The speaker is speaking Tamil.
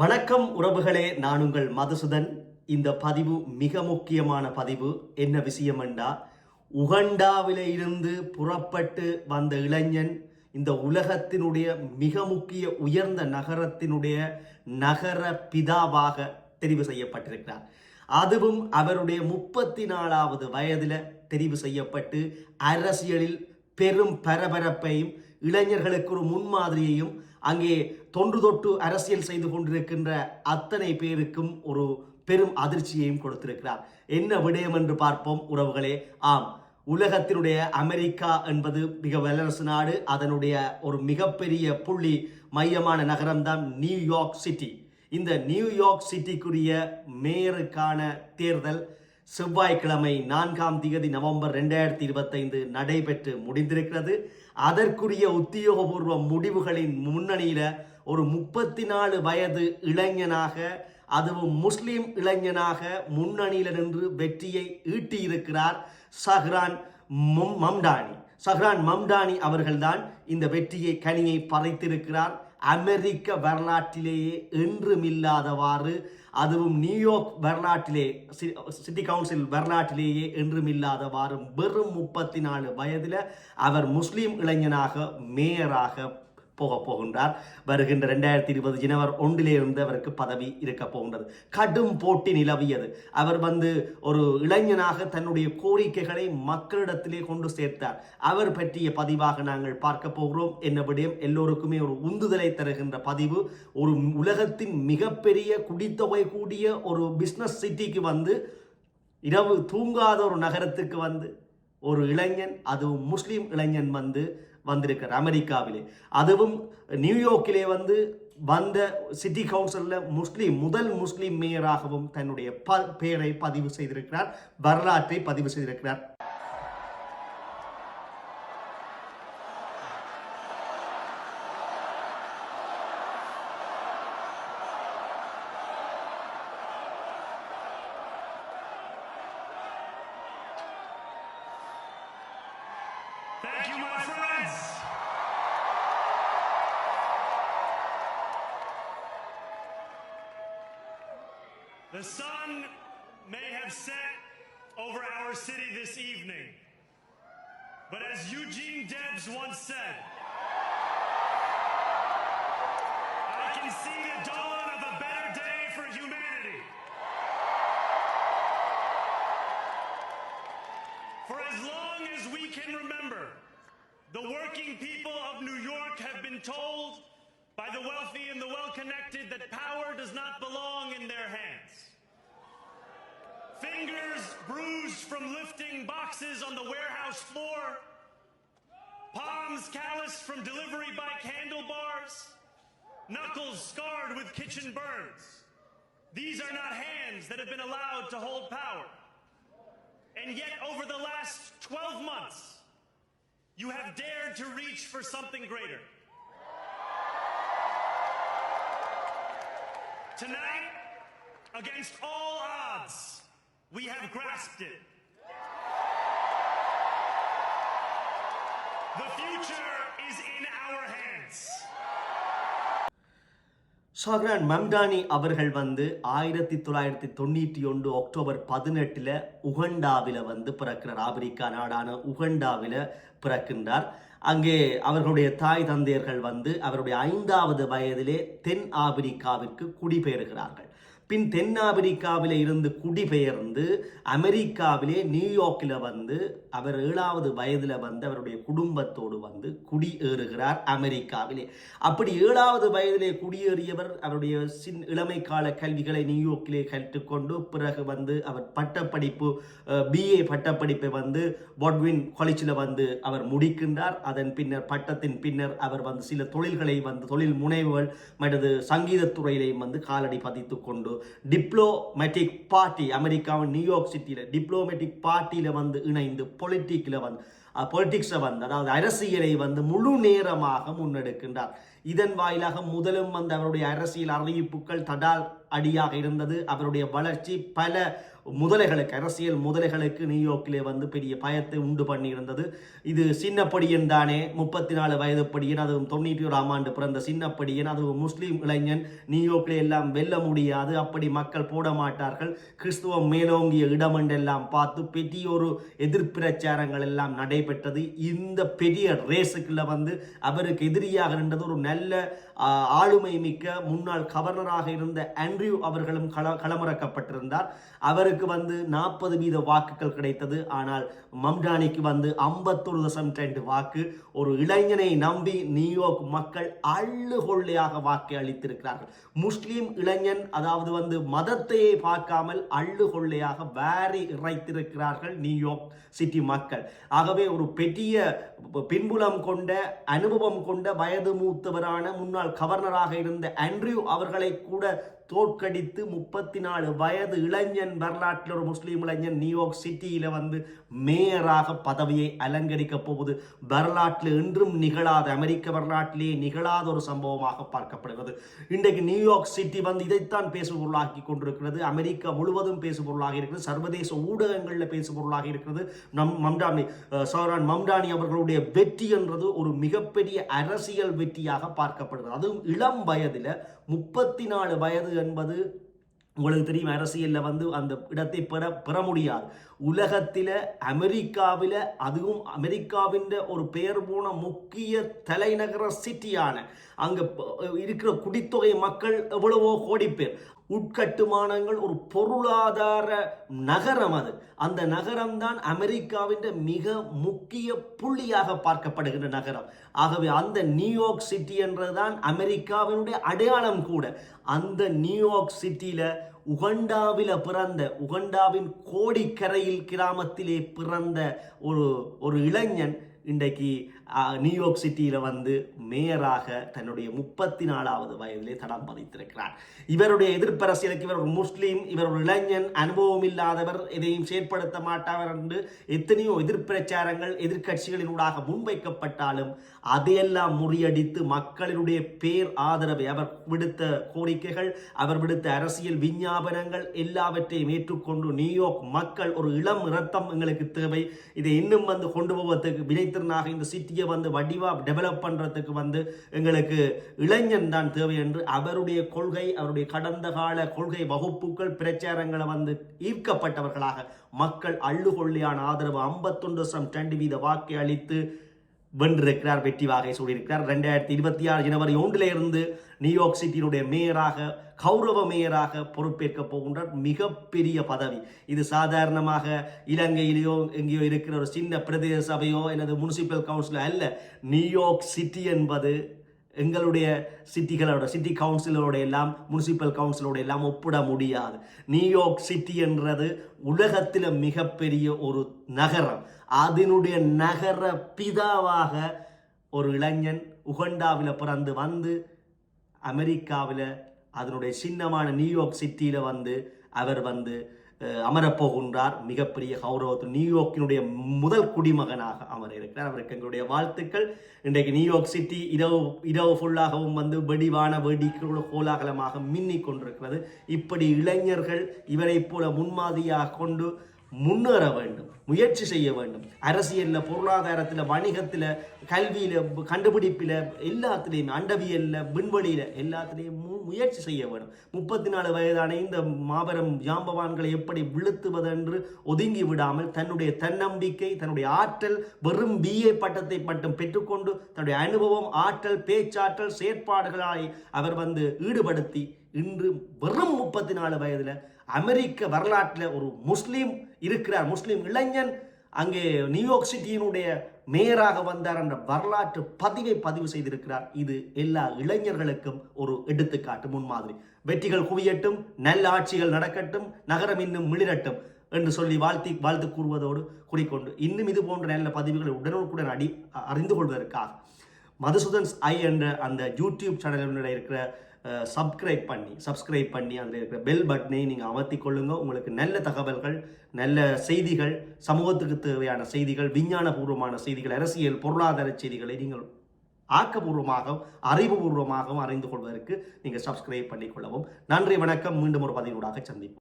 வணக்கம் உறவுகளே நான் உங்கள் மதுசுதன். இந்த பதிவு மிக முக்கியமான பதிவு. என்ன விஷயம் என்றா உகண்டாவில இருந்து புறப்பட்டு வந்த இளைஞன் இந்த உலகத்தினுடைய மிக முக்கிய உயர்ந்த நகரத்தினுடைய நகர பிதாவாக தெரிவு செய்யப்பட்டிருக்கிறார். அதுவும் அவருடைய முப்பத்தி நாலாவது வயதில் தெரிவு செய்யப்பட்டு அரசியலில் பெரும் பரபரப்பையும் இளைஞர்களுக்கு ஒரு முன்மாதிரியையும் அங்கே தொன்று தொட்டு அரசியல் செய்து கொண்டிருக்கின்ற அத்தனை பேருக்கும் ஒரு பெரும் அதிர்ச்சியையும் கொடுத்திருக்கிறார். என்ன விடயம் என்று பார்ப்போம் உறவுகளே. ஆம் உலகத்தினுடைய அமெரிக்கா என்பது மிக வல்லரசு நாடு. அதனுடைய ஒரு மிகப்பெரிய புள்ளி மையமான நகரம்தான் நியூயார்க் சிட்டி. இந்த நியூயார்க் சிட்டிக்குரிய மேயருக்கான தேர்தல் செவ்வாய்க்கிழமை நான்காம் தேதி நவம்பர் ரெண்டாயிரத்தி இருபத்தைந்து நடைபெற்று முடிந்திருக்கிறது. அதற்குரிய உத்தியோகபூர்வ முடிவுகளின் முன்னணியில் ஒரு முப்பத்தி நாலு வயது இளைஞனாக அதுவும் முஸ்லீம் இளைஞனாக முன்னணியில் நின்று வெற்றியை ஈட்டியிருக்கிறார் சஹ்ரான் மம்டானி. சஹ்ரான் மம்டானி அவர்கள்தான் இந்த வெற்றியை கனியை பறைத்திருக்கிறார் அமெரிக்க வரலாற்றிலேயே என்றுமில்லாதவாறு அதுவும் நியூயார்க் வரலாற்றிலே சி- சிட்டி கவுன்சில் வரலாற்றிலேயே என்றுமில்லாதவாறு வெறும் முப்பத்தி நாலு வயதில் அவர் முஸ்லீம் இளைஞனாக மேயராக போக போகின்றார். வருகின்ற ரெண்டாயிரத்தி இருபது ஜனவரி ஒன்றிலே இருந்து அவருக்கு பதவி இருக்க போகின்றது. கடும் போட்டி நிலவியது. அவர் வந்து ஒரு இளைஞனாக தன்னுடைய கோரிக்கைகளை மக்களிடத்திலே கொண்டு சேர்த்தார். அவர் பற்றிய பதிவாக நாங்கள் பார்க்க போகிறோம். என்ன விடயம்? எல்லோருக்குமே ஒரு உந்துதலை தருகின்ற பதிவு. ஒரு உலகத்தின் மிகப்பெரிய குடித்தொகை கூடிய ஒரு பிஸ்னஸ் சிட்டிக்கு வந்து இரவு தூங்காத ஒரு நகரத்துக்கு வந்து ஒரு இளைஞன் அதுவும் முஸ்லீம் இளைஞன் வந்து வந்திருக்கிறார் அமெரிக்காவிலே அதுவும் நியூயார்க்கிலே வந்து வந்த சிட்டி கவுன்சிலில் முஸ்லீம் முதல் முஸ்லீம் மேயராகவும் தன்னுடைய ப பெயரை பதிவு செய்திருக்கிறார் வரலாற்றை பதிவு செய்திருக்கிறார் Thank you, my friend. The sun may have set over our city this evening, but as Eugene Debs once said, I can see the dawn of a better day for humanity. For as long as we can remember, the working people of New York have been told by the wealthy and the well connected that power does not belong in their hands. Fingers bruised from lifting boxes on the warehouse floor, palms calloused from delivery bike handlebars, knuckles scarred with kitchen burns. These are not hands that have been allowed to hold power. And yet, over the last 12 months, you have dared to reach for something greater. Tonight, against all odds, we have grasped it. The future is in our hands. ஷாக்ரான் மம்டானி அவர்கள் வந்து ஆயிரத்தி தொள்ளாயிரத்தி தொண்ணூற்றி ஒன்று அக்டோபர் பதினெட்டில் உகண்டாவில் வந்து பிறக்கிறார் ஆப்பிரிக்கா நாடான உகண்டாவில் பிறக்கின்றார் அங்கே அவர்களுடைய தாய் தந்தையர்கள் வந்து அவருடைய ஐந்தாவது வயதிலே தென் ஆப்பிரிக்காவிற்கு குடிபெயர்கிறார்கள் பின் தென்னாப்பிரிக்காவில் இருந்து குடிபெயர்ந்து அமெரிக்காவிலே நியூயார்க்கில் வந்து அவர் ஏழாவது வயதில் வந்து அவருடைய குடும்பத்தோடு வந்து குடியேறுகிறார் அமெரிக்காவிலே. அப்படி ஏழாவது வயதிலே குடியேறியவர் அவருடைய சின் இளமை கால கல்விகளை நியூயார்க்கிலே கற்றுக்கொண்டு பிறகு வந்து அவர் பட்டப்படிப்பு பிஏ பட்டப்படிப்பை வந்து பாட்வின் காலேஜில் வந்து அவர் முடிக்கின்றார். அதன் பின்னர் பட்டத்தின் பின்னர் அவர் வந்து சில தொழில்களை வந்து தொழில் முனைவுகள் மற்றது சங்கீதத்துறையிலையும் வந்து காலடி பதித்து கொண்டு டிப்ளோமேட்டிக் பார்ட்டி அமெரிக்காவின் நியூயார்க் சிட்டியில் டிப்ளோமேட்டிக் பார்ட்டியில் வந்து இணைந்து பொலிட்டிக்கில் வந்து பொலிட்டிக்ஸை வந்து அதாவது அரசியலை வந்து முழு நேரமாக முன்னெடுக்கின்றார். இதன் வாயிலாக முதலும் வந்து அவருடைய அரசியல் அறிவிப்புகள் தடால் அடியாக இருந்தது. அவருடைய வளர்ச்சி பல முதலைகளுக்கு அரசியல் முதலைகளுக்கு நியூயார்க்கிலே வந்து பெரிய பயத்தை உண்டு பண்ணியிருந்தது. இது சின்னப்படியன் தானே முப்பத்தி நாலு வயது படியன் அதுவும் தொண்ணூற்றி ஓராம் ஆண்டு பிறந்த சின்னப்படியன் அதுவும் முஸ்லீம் இளைஞன். நியூயார்க்கிலே எல்லாம் வெல்ல முடியாது அப்படி மக்கள் போட மாட்டார்கள். கிறிஸ்துவம் மேலோங்கிய இடம் என்றெல்லாம் பார்த்து பெரிய ஒரு எதிர்ப்பிரச்சாரங்கள் எல்லாம் நடைபெற்றது. இந்த பெரிய ரேஸுக்குள்ள வந்து அவருக்கு எதிரியாக நின்றது ஒரு நல்ல ஆளுமை மிக்க முன்னாள் கவர்னராக இருந்த ஆண்ட்ரியூ அவர்களும் கள களமிறக்கப்பட்டிருந்தார். அவருக்கு வந்து நாற்பது வீத வாக்குகள் கிடைத்தது. ஆனால் மம்டானிக்கு வந்து ஐம்பத்தொரு தசம் ரெண்டு வாக்கு. ஒரு இளைஞனை நம்பி நியூயார்க் மக்கள் அள்ளு கொள்ளையாக வாக்கு அளித்திருக்கிறார்கள். முஸ்லீம் இளைஞன் அதாவது வந்து மதத்தையே பார்க்காமல் அள்ளு கொள்ளையாக இறைத்திருக்கிறார்கள் நியூயார்க் சிட்டி மக்கள். ஆகவே ஒரு பெரிய பின்புலம் கொண்ட அனுபவம் கொண்ட வயது மூத்தவரான முன்னாள் கவர்னராக இருந்த ஆண்ட்ரியூ அவர்களை கூட தோற்கடித்து முப்பத்தி நாலு வயது இளைஞன் வரலாற்றில் ஒரு முஸ்லீம் இளைஞன் நியூயார்க் சிட்டியில் வந்து மேயராக பதவியை அலங்கரிக்க போவது வரலாற்றில் என்றும் நிகழாத அமெரிக்க வரலாற்றிலேயே நிகழாத ஒரு சம்பவமாக பார்க்கப்படுகிறது. இன்றைக்கு நியூயார்க் சிட்டி வந்து இதைத்தான் பேசுபொருளாக்கி கொண்டிருக்கிறது. அமெரிக்கா முழுவதும் பேசுபொருளாக இருக்கிறது. சர்வதேச ஊடகங்களில் பேசுபொருளாக இருக்கிறது. நம் மம்டானி சௌரான் மம்டானி அவர்களுடைய வெற்றி என்றது ஒரு மிகப்பெரிய அரசியல் வெற்றியாக பார்க்கப்படுகிறது. அதுவும் இளம் வயதில் முப்பத்தி நாலு வயது என்பது உங்களுக்கு தெரியும் அரசியலில் வந்து அந்த இடத்தை பெற பெற முடியாது. உலகத்தில் அமெரிக்காவில் அதுவும் அமெரிக்காவின் ஒரு பெயர் போன முக்கிய தலைநகர சிட்டியான அங்கே இருக்கிற குடித்தொகை மக்கள் எவ்வளவோ கோடி பேர். உட்கட்டுமானங்கள் ஒரு பொருளாதார நகரம் அது. அந்த நகரம்தான் அமெரிக்காவின் மிக முக்கிய புள்ளியாக பார்க்கப்படுகின்ற நகரம். ஆகவே அந்த நியூயார்க் சிட்டி என்றதுதான் அமெரிக்காவினுடைய அடையாளம் கூட. அந்த நியூயார்க் சிட்டியில உகண்டாவில பிறந்த உகண்டாவின் கோடிக்கரையில் கிராமத்திலே பிறந்த ஒரு ஒரு இளைஞன் இன்றைக்கு நியூயார்க் சிட்டியில் வந்து மேயராக தன்னுடைய முப்பத்தி நாலாவது வயதிலே தடம் பதித்திருக்கிறார். இவருடைய எதிர்ப்பரசியலுக்கு இவர் ஒரு முஸ்லீம் இவர் ஒரு இளைஞன் அனுபவம் இல்லாதவர் எதையும் செயற்படுத்த மாட்டார் என்று எத்தனையோ எதிர்ப்பிரச்சாரங்கள் எதிர்கட்சிகளினூடாக முன்வைக்கப்பட்டாலும் அதையெல்லாம் முறியடித்து மக்களினுடைய பேர் ஆதரவை அவர் விடுத்த கோரிக்கைகள் அவர் விடுத்த அரசியல் விஞ்ஞாபனங்கள் எல்லாவற்றையும் ஏற்றுக்கொண்டு நியூயார்க் மக்கள் ஒரு இளம் இரத்தம் எங்களுக்கு தேவை. இதை இன்னும் வந்து கொண்டு போவதற்கு வினைத்திறனாக இந்த சிட்டியை வந்து வடிவா டெவலப் பண்றதுக்கு வந்து எங்களுக்கு இளைஞன் தான் தேவை என்று அவருடைய கொள்கை அவருடைய கடந்த கால கொள்கை வகுப்புகள் பிரச்சாரங்களை வந்து ஈர்க்கப்பட்டவர்களாக மக்கள் அள்ளுகொள்ளியான ஆதரவு ஐம்பத்தொன்று சம் ரெண்டு வீத வாக்கை அளித்து வென்றிருக்கிறார் வெற்றி வாகை சூடியிருக்கிறார். ரெண்டாயிரத்தி இருபத்தி ஆறு ஜனவரி ஒன்றில் இருந்து நியூயார்க் சிட்டியினுடைய மேயராக கௌரவ மேயராக பொறுப்பேற்க போகின்றார். மிகப்பெரிய பதவி. இது சாதாரணமாக இலங்கையிலேயோ எங்கேயோ இருக்கிற ஒரு சின்ன பிரதேச சபையோ அல்லது முனிசிபல் கவுன்சிலோ அல்ல. நியூயார்க் சிட்டி என்பது எங்களுடைய சிட்டிகளோட சிட்டி கவுன்சிலோட எல்லாம் முனிசிபல் கவுன்சிலோட எல்லாம் ஒப்பிட முடியாது. நியூயார்க் சிட்டி என்றது உலகத்தில் மிகப்பெரிய ஒரு நகரம். அதனுடைய நகர பிதாவாக ஒரு இளைஞன் உகண்டாவில் பிறந்து வந்து அமெரிக்காவில் அதனுடைய சின்னமான நியூயார்க் சிட்டியில் வந்து அவர் வந்து அமரப்போகின்றார். மிகப்பெரிய கௌரவத்து நியூயார்க்கினுடைய முதல் குடிமகனாக அமர இருக்கிறார் அவருக்கு எங்களுடைய வாழ்த்துக்கள். இன்றைக்கு நியூயார்க் சிட்டி இரவு இரவு ஃபுல்லாகவும் வந்து வெடிவான வெடிகளோட கோலாகலமாக மின்னிக் கொண்டிருக்கிறது. இப்படி இளைஞர்கள் இவரைப் போல முன்மாதிரியாக கொண்டு முன்னேற வேண்டும் முயற்சி செய்ய வேண்டும். அரசியலில் பொருளாதாரத்தில் வணிகத்தில் கல்வியில் கண்டுபிடிப்பில் எல்லாத்துலேயுமே அண்டவியலில் விண்வெளியில் எல்லாத்துலேயும் மு முயற்சி செய்ய வேண்டும் முப்பத்தி நாலு வயதான இந்த மாபெரும் ஜாம்பவான்களை எப்படி வீழ்த்துவதென்று ஒதுங்கி விடாமல் தன்னுடைய தன்னம்பிக்கை தன்னுடைய ஆற்றல் வெறும் பிஏ பட்டத்தை மட்டும் பெற்றுக்கொண்டு தன்னுடைய அனுபவம் ஆற்றல் பேச்சாற்றல் செயற்பாடுகளாய் அவர் வந்து ஈடுபடுத்தி இன்று வெறும் முப்பத்தி நாலு வயதில் அமெரிக்க வரலாற்றில் ஒரு முஸ்லீம் இருக்கிறார் முஸ்லீம் இளைஞன். அங்கே நியூயார்க் சிட்டியினுடைய மேயராக வந்தார் என்ற வரலாற்று பதிவை பதிவு செய்திருக்கிறார். இது எல்லா இளைஞர்களுக்கும் ஒரு எடுத்துக்காட்டு முன்மாதிரி. வெற்றிகள் குவியட்டும் நல்ல ஆட்சிகள் நடக்கட்டும் நகரம் இன்னும் மிளிரட்டும் என்று சொல்லி வாழ்த்தி வாழ்த்து கூறுவதோடு கூறிக்கொண்டு இன்னும் இது போன்ற நல்ல பதிவுகளை உடனுக்குடன் அடி அறிந்து கொள்வதற்காக மதுசூதன்ஸ் ஐ என்ற அந்த யூடியூப் சேனலில் இருக்கிற சப்ஸ்கிரைப் பண்ணி சப்ஸ்கிரைப் பண்ணி அதில் இருக்கிற பெல் பட்டனை நீங்கள் அமர்த்தி கொள்ளுங்க. உங்களுக்கு நல்ல தகவல்கள் நல்ல செய்திகள் சமூகத்துக்கு தேவையான செய்திகள் விஞ்ஞானபூர்வமான செய்திகள் அரசியல் பொருளாதார செய்திகளை நீங்கள் ஆக்கப்பூர்வமாகவும் அறிவுபூர்வமாகவும் அறிந்து கொள்வதற்கு நீங்கள் சப்ஸ்கிரைப் பண்ணிக்கொள்ளவும் நன்றி வணக்கம். மீண்டும் ஒரு பதிவூடாக சந்திப்போம்.